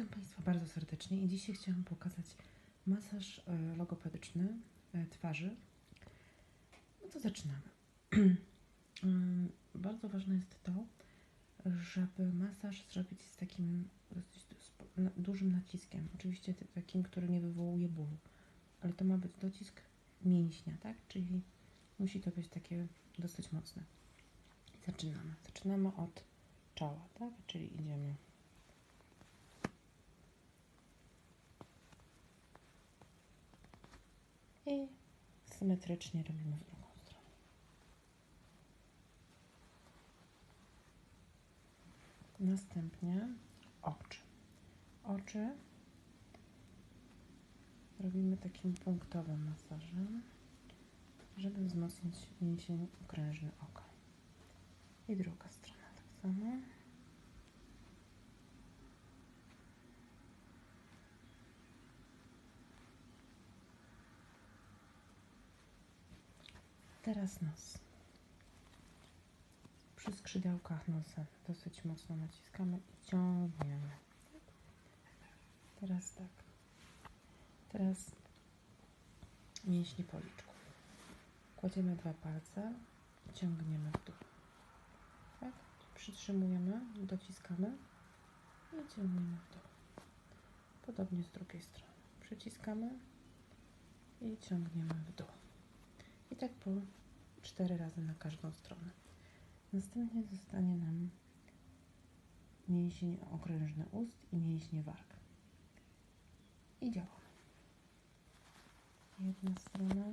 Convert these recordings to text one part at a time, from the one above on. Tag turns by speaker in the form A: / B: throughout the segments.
A: Witam Państwa bardzo serdecznie i dzisiaj chciałam pokazać masaż e, logopedyczny e, twarzy. No to zaczynamy. Bardzo ważne jest to, żeby masaż zrobić z takim dosyć dużym naciskiem. Oczywiście takim, który nie wywołuje bólu, ale to ma być docisk mięśnia, tak? Czyli musi to być takie dosyć mocne. Zaczynamy. Zaczynamy od czoła, tak? Czyli idziemy i symetrycznie robimy w drugą stronę. Następnie oczy. Oczy robimy takim punktowym masażem, żeby wzmocnić mięsień okrężny oka. I druga strona tak samo. Teraz nos. Przy skrzydełkach nosa dosyć mocno naciskamy i ciągniemy. Teraz tak. Teraz mięśnie policzków. Kładziemy dwa palce i ciągniemy w dół. Tak? Przytrzymujemy, dociskamy i ciągniemy w dół. Podobnie z drugiej strony. Przyciskamy i ciągniemy w dół. I tak po cztery razy na każdą stronę. Następnie zostanie nam mięsień okrężny ust i mięśnie warg. I działamy. Jedna strona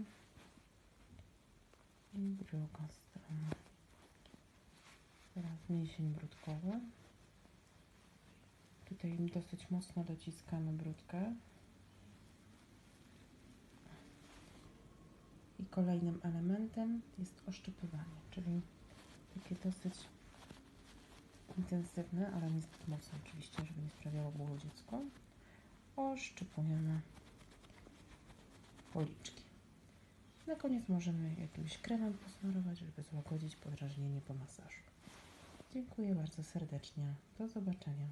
A: i druga strona. Teraz mięsień brudkowy. Tutaj dosyć mocno dociskamy brudkę. I kolejnym elementem jest oszczepywanie, czyli takie dosyć intensywne, ale nie zbyt mocne oczywiście, żeby nie sprawiało bólu dziecku. Oszczepujemy policzki. Na koniec możemy jakimś kremem posmarować, żeby złagodzić podrażnienie po masażu. Dziękuję bardzo serdecznie. Do zobaczenia.